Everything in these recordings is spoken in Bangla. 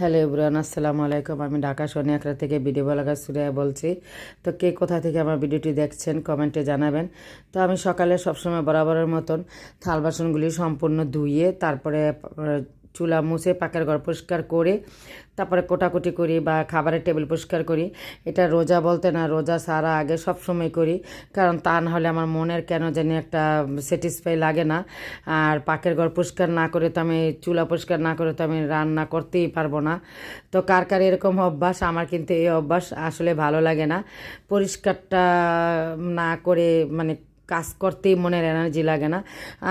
হ্যালো ইব্রান আসসালামু আলাইকুম। আমি ঢাকা সোনিয়াকড়া থেকে ভিডিও বলাগার সুরিয়া বলছি। তো কে কোথা থেকে আমার ভিডিওটি দেখছেন কমেন্টে জানাবেন। তো আমি সকালে সবসময় বরাবরের মতন থাল বাসনগুলি সম্পূর্ণ ধুয়ে, তারপরে চুলা মুছে পাকের ঘর পরিষ্কার করে, তারপরে কোটাকুটি করি বা খাবারের টেবিল পরিষ্কার করি। এটা রোজা বলতে না, রোজা সারা আগে সব সময় করি, কারণ তা না হলে আমার মনের কেন জানি একটা স্যাটিসফাই লাগে না। আর পাকের ঘর পরিষ্কার না করে তো আমি, চুলা পরিষ্কার না করে তো আমি রান্না করতেই পারব না। তো কার কার এরকম অভ্যাস? আমার কিন্তু এই অভ্যাস আসলে ভালো লাগে না। পরিষ্কারটা না করে মানে কাজ করতেই মনের এনার্জি লাগে না।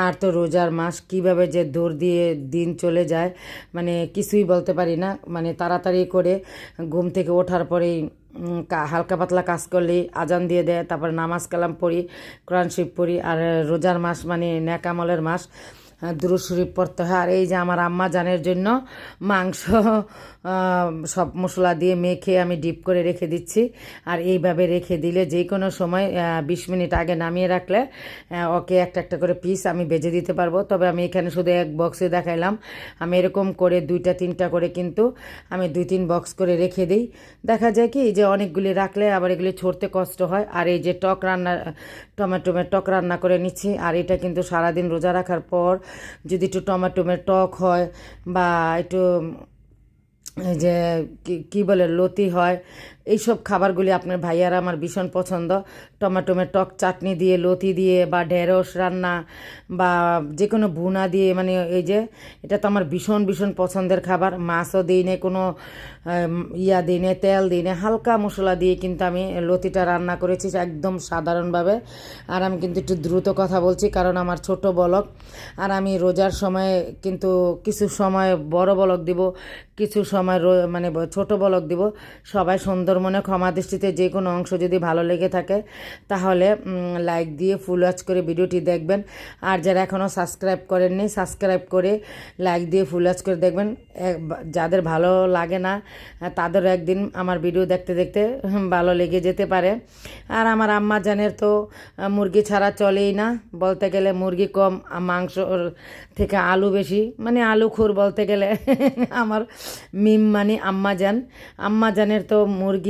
আর তো রোজার মাস কীভাবে যে দৌড় দিয়ে দিন চলে যায় মানে কিছুই বলতে পারি না। মানে তাড়াতাড়ি করে ঘুম থেকে ওঠার পরেই হালকা পাতলা কাজ করলেই আজান দিয়ে দেয়, তারপর নামাজ কালাম পড়ি, কোরআন শিব পড়ি। আর রোজার মাস মানে ন্যাকামলের মাস। দুরু শরীফ পড়তে হয়। আর এই যে আমার আম্মা জানের জন্য মাংস সব মশলা দিয়ে মেখে আমি ডিপ করে রেখে দিচ্ছি। আর এইভাবে রেখে দিলে যে কোনো সময় বিশ মিনিট আগে নামিয়ে রাখলে ওকে একটা একটা করে পিস আমি বেজে দিতে পারব। তবে আমি এখানে শুধু এক বক্সে দেখাইলাম। আমি এরকম করে দুইটা, তিনটা করে কিন্তু আমি দুই, তিন বক্স করে রেখে দিই। দেখা যায় কি যে অনেকগুলি রাখলে আবার এগুলি ছড়তে কষ্ট হয়। আর এই যে টক রান্না টমেটোমের টক রান্না করে নিচ্ছি। আর এটা কিন্তু সারাদিন রোজা রাখার পর যদি একটু টমেটোমের টক হয় বা একটু যে কি বলে লতি হয় এইসব খাবারগুলি আপনার ভাইয়ারা আমার ভীষণ পছন্দ। টমেটোমের টক চাটনি দিয়ে, লতি দিয়ে বা ঢেঁড়স রান্না বা যে কোনো ভুনা দিয়ে মানে এই যে, এটা তো আমার ভীষণ ভীষণ পছন্দের খাবার। মাছও দিই নে, কোনো ইয়া দিই নে, তেল দিই নে, হালকা মশলা দিয়ে কিন্তু আমি লতিটা রান্না করেছি একদম সাধারণভাবে। আর আমি কিন্তু একটু দ্রুত কথা বলছি, কারণ আমার ছোট বলক। আর আমি রোজার সময় কিন্তু কিছু সময় বড় বলক দিব, কিছু সময় মানে ছোট বলক দিব, সবাই সুন্দর মনে ক্ষমা দৃষ্টিতে যে কোনো অংশ যদি ভালো লেগে থাকে তাহলে লাইক দিয়ে ফুল ওয়াচ করে ভিডিওটি দেখবেন। আর যারা এখনও সাবস্ক্রাইব করেননি সাবস্ক্রাইব করে লাইক দিয়ে ফুল ওয়াচ করে দেখবেন। যাদের ভালো লাগে না আহ, তাদেরও একদিন আমার ভিডিও দেখতে দেখতে ভালো লেগে যেতে পারে। আর আমার আম্মা জানের তো মুরগি ছাড়া চলেই না। বলতে গেলে মুরগি কম মাংস থেকে আলু বেশি। মানে আলু খুর বলতে গেলে আমার মিম মানে আম্মা জান। আম্মা জানের তো মুরগি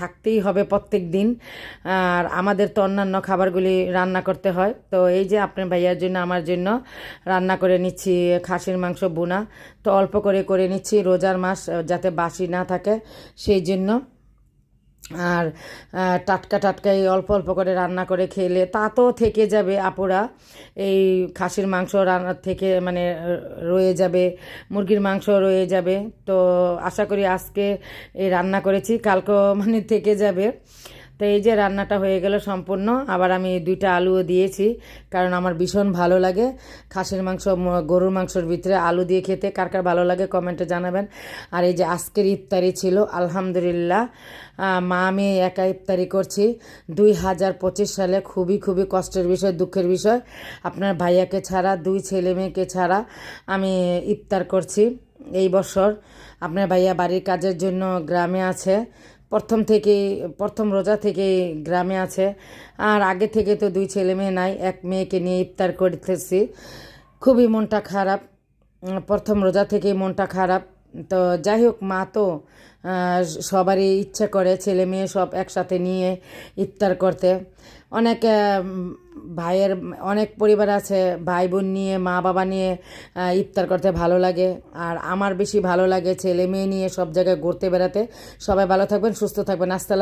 থাকতেই হবে প্রত্যেক দিন। আর আমাদের তো অন্যান্য খাবারগুলি রান্না করতে হয়। তো এই যে আপনার ভাইয়ার জন্য, আমার জন্য রান্না করে নিচ্ছি খাসির মাংস বোনা তো অল্প করে করে নিচ্ছি রোজার মাস, যাতে বাসি না থাকে, সেই জন্য। আর টাটকা টাটকা এই অল্প অল্প করে রান্না করে খেলে তা তো থেকে যাবে আপুরা। এই খাসির মাংস রান্না থেকে মানে রয়ে যাবে, মুরগির মাংস রয়ে যাবে। তো আশা করি আজকে এই রান্না করেছি কালকে মানে থেকে যাবে। তো এই যে রান্নাটা হয়ে গেল সম্পূর্ণ, আবার আমি দুইটা আলুও দিয়েছি, কারণ আমার ভীষণ ভালো লাগে। খাসির মাংস গরুর মাংসর ভিতরে আলু দিয়ে খেতে কার কার ভালো লাগে কমেন্টে জানাবেন। আর এই যে আজকের ইফতারি ছিল, আলহামদুলিল্লাহ মা আমি একা ইফতারি করছি। দুই হাজার পঁচিশ সালে খুবই খুবই কষ্টের বিষয়, দুঃখের বিষয়। আপনার ভাইয়াকে ছাড়া, দুই ছেলে মেয়েকে ছাড়া আমি ইফতার করছি এই বছর। আপনার ভাইয়া বাড়ির কাজের জন্য গ্রামে আছে প্রথম থেকে, প্রথম রোজা থেকে গ্রামে আছে। আর আগে থেকে তো দুই ছেলে মেয়ে নাই, এক মেয়েকে নিয়ে ইফতার করতেছি। খুবই মনটা খারাপ। প্রথম রোজা থেকেই মনটা খারাপ। তো যাই হোক, মা তো সবারই ইচ্ছে করে ছেলে মেয়ে সব একসাথে নিয়ে ইফতার করতে। অনেক ভাইয়ের, অনেক পরিবার আছে ভাই বোন নিয়ে মা বাবা নিয়ে ইফতার করতে ভালো লাগে। আর আমার বেশি ভালো লাগে ছেলে মেয়ে নিয়ে সব জায়গায় ঘুরতে বেড়াতে। সবাই ভালো থাকবেন, সুস্থ থাকবেন। আসসালাম।